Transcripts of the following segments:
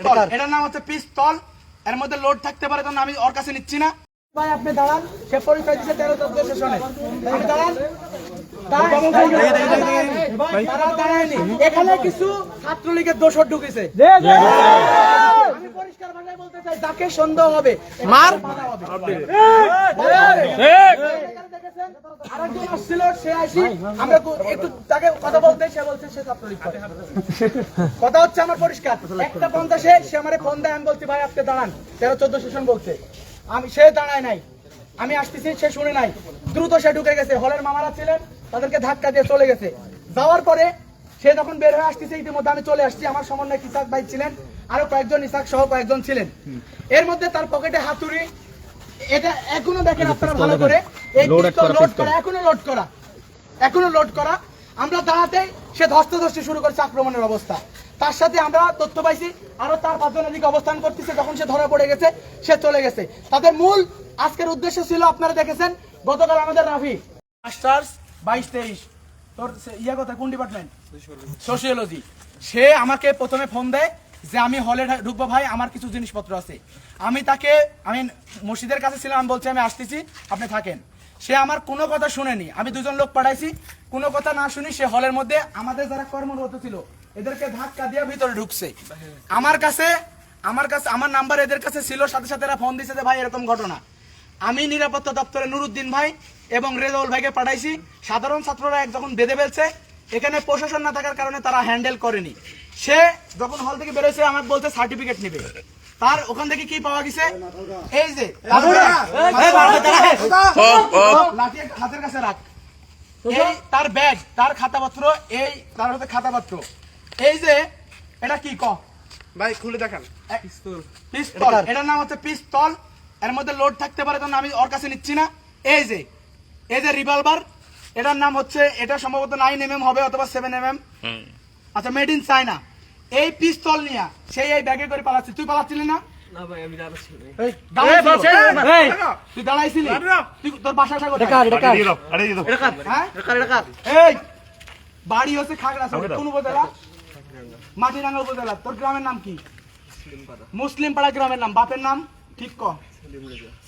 পিস্তল। এটার নাম হচ্ছে পিস্তল। এর মধ্যে লোড থাকতে পারে তখন আমি ওর কাছে নিচ্ছি না। ভাই আপনি দাঁড়ান। সে পরিচয় দিচ্ছে তেরো চোদ্দ সেশনে। দাঁড়ান। এখানে কিছু ছাত্রলীগের দোষর ঢুকেছে। পরিষ্কার ভাষায় বলতে চাই যাকে সন্দেহ হবে মার। কথা হচ্ছে আমার পরিষ্কার। একটা সে আমার আমি বলছি, ভাই, আপনি দাঁড়ান। তেরো, চোদ্দ বলছে। আমি সে দাঁড়ায় নাই। আমি আসতেছি, সে শুনে নাই। দ্রুত সে ঢুকে গেছে। হলের মামারা ছিলেন, তাদেরকে ধাক্কা দিয়ে চলে গেছে। যাওয়ার পরে সে যখন বের হয়ে আসতেছে, ইতিমধ্যে আমি চলে আসছি। আমার সমন্বয় ইসাক ভাই ছিলেন, আরও কয়েকজন, ইসাক সহ কয়েকজন ছিলেন। এর মধ্যে তার পকেটে হাতুড়ি, এটা এখনও দেখেন আপনারা ভালো করে। এখনও লোড করা। এখনও লোড করা। আমরা দাঁড়াতেই সে ধস্তাধস্তি শুরু করেছে আক্রমণের অবস্থা। তার সাথে আমরা তথ্য পাইছি আরও তার পাঁচজন এদিকে অবস্থান করতেছে যখন সে ধরা পড়ে গেছে সে চলে গেছে। তাদের মূল আজকের উদ্দেশ্য ছিল আপনারা দেখেছেন গতকাল আমাদের রাফি। মাস্টার্স বাইশ তেইশ। তোর ইয়া কথা কোন ডিপার্টমেন্ট সোশিওলজি সে আমাকে প্রথমে ফোন দেয় যে আমি হলে ঢুকবো ভাই আমার কিছু জিনিসপত্র আছে। আমি তাকে আমি মসজিদের কাছে ছিলাম আমি বলছি আমি আসতেছি আপনি থাকেন। সে আমার কোনো কথা শুনেনি। আমি দুজন লোক পাঠাইছি, কোনো কথা না শুনি সে হলের মধ্যে আমাদের যারা কর্মরত ছিল, এদেরকে ধাক্কা দিয়ে ভিতরে ঢুকছে। আমার কাছে আমার কাছে, আমার নাম্বার এদের কাছে ছিল, সাথে সাথে এরা ফোন দিছে যে, ভাই, এরকম ঘটনা। আমি নিরাপত্তা দপ্তরে নুরুদ্দিন ভাই এবং রেজাউল ভাইকে পাঠাইছি। সাধারণ ছাত্ররা এক যখন বেঁধে ফেলছে, এখানে প্রশাসন না থাকার কারণে তারা হ্যান্ডেল করেনি। সে যখন হল থেকে বেরোছে আমাকে বলছে সার্টিফিকেট নেবে। তার ওখান থেকে কি পাওয়া গেছে? এই যে হাতের কাছে রাখ। এই তার ব্যাগ তার খাতাপত্র এই তার হচ্ছে খাতাপত্র। এই যে এটা কি ক? ভাই খুলে দেখান। পিস্তল। এটার নাম হচ্ছে পিস্তল। এর মধ্যে লোড থাকতে পারে তখন আমি ওর কাছে নিচ্ছি না। এই যে এই যে রিভলভার এটার নাম হচ্ছে এটা সম্ভবত নাইন এম এম হবে অথবা সেভেন এম এম আচ্ছা মেড ইন চায়না এই পিস্তল নিয়া সেই এই ব্যাগে করে পালাচ্ছি তুই পালাচ্ছিলি না? তুই দাঁড়াইছিলি? তুই তোর বাড়ি হচ্ছে খাগড়া কোন উপজেলা মাটিরাঙ্গা উপজেলা। তোর গ্রামের নাম কি? মুসলিম পাড়া গ্রামের নাম। বাপের নাম? ঠিক ক।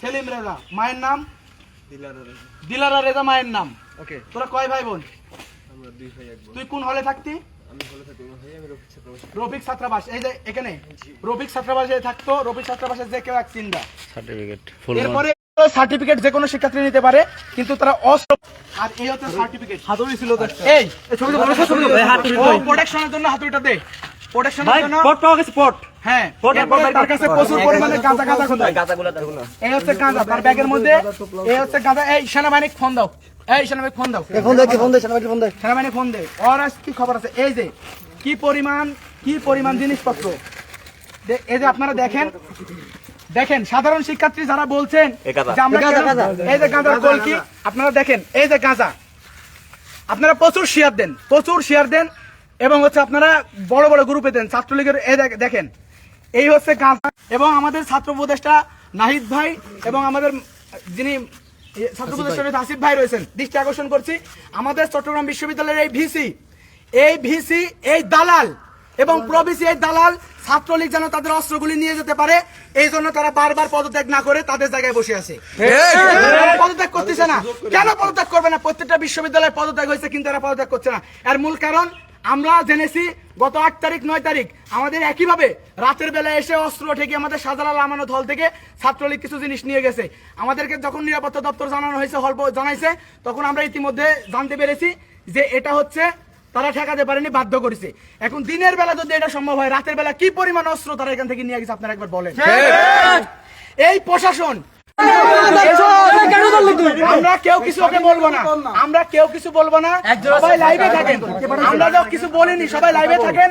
সেলিম রেজা। মায়ের নাম? দিলারা রেজা। মায়ের নাম। তোরা কয় ভাই বোন। তুই কোন হলে থাকতি? রফিক ছাত্রাবাস এই যে এখানে রফিক ছাত্রাবাসে থাকতো রফিক ছাত্রাবাসে যে কেউ এক চিন্তা। সার্টিফিকেট এরপরে সার্টিফিকেট যে কোনো শিক্ষার্থী নিতে পারে কিন্তু তারা অস্ত্র আর এই হচ্ছে সার্টিফিকেট হাতুড়ি ছিল এই প্রোটেকশনের জন্য হাতুড়িটা দে। প্রোটেকশনের জন্য পট পাওয়া গেছে পট হ্যাঁ তার কাছে প্রচুর পরিমাণে গাঁজা গাঁজা খোঁজায় এই হচ্ছে গাঁজা তার ব্যাগের মধ্যে এই হচ্ছে গাঁজা। এই সেনাবাহিনী ফোন দাও। এই সেনাবাহিনী ফোন দাও। ফোন দে ফোন দে সেনাবাহিনী ফোন দে। সেনাবাহিনী ফোন দে। ওর কি খবর আছে? এই যে কি পরিমাণ কি পরিমাণ জিনিসপত্র? এই যে আপনারা দেখেন দেখেন সাধারণ শিক্ষার্থী যারা বলছেন গাঁজা, এই যে গাঁজার কলকি আপনারা দেখেন এই যে গাঁজা। আপনারা প্রচুর শেয়ার দেন প্রচুর শেয়ার দেন এবং হচ্ছে আপনারা বড় বড় গ্রুপে দেন ছাত্রলীগের এই দেখেন। এই হচ্ছে গাঁজা। এবং আমাদের ছাত্র উপদেষ্টা নাহিদ ভাই এবং আমাদের যিনি ছাত্র উপদেষ্টা আসিফ ভাই রয়েছেন। দৃষ্টি আকর্ষণ করছি। আমাদের চট্টগ্রাম বিশ্ববিদ্যালয়ের এই ভিসি এই ভিসি এই দালাল এবং প্রভিসি এই দালাল ছাত্রলীগ যেন তাদের অস্ত্রগুলি নিয়ে যেতে পারে এই জন্য তারা বারবার পদত্যাগ না করে তাদের জায়গায় বসে আছে। পদত্যাগ করতেছে না? কেন পদত্যাগ করবে না? প্রত্যেকটা বিশ্ববিদ্যালয়ে পদত্যাগ হয়েছে কিন্তু এরা পদত্যাগ করছে না। এর মূল কারণ আমরা জেনেছি গত আট তারিখ নয় তারিখ। আমাদের একইভাবে রাতের বেলায় এসে অস্ত্র ঠেকে আমাদের সাজালাল আমানত হল থেকে ছাত্রলীগ কিছু জিনিস নিয়ে গেছে। আমাদেরকে যখন নিরাপত্তা দপ্তর জানানো হয়েছে হল জানাইছে তখন আমরা ইতিমধ্যে জানতে পেরেছি যে এটা হচ্ছে তারা ঠেকাতে পারেনি বাধ্য করেছে। এখন দিনের বেলা যদি এটা সম্ভব হয় রাতের বেলা কি পরিমাণ অস্ত্র তারা এখান থেকে নিয়ে গেছে আপনারা একবার বলেন। এই প্রশাসন আমরা কেউ কিছু ওকে বলব না। আমরা কেউ কিছু বলব না। সবাই লাইভে থাকেন। আমরা কিছু বলিনি সবাই লাইভে থাকেন।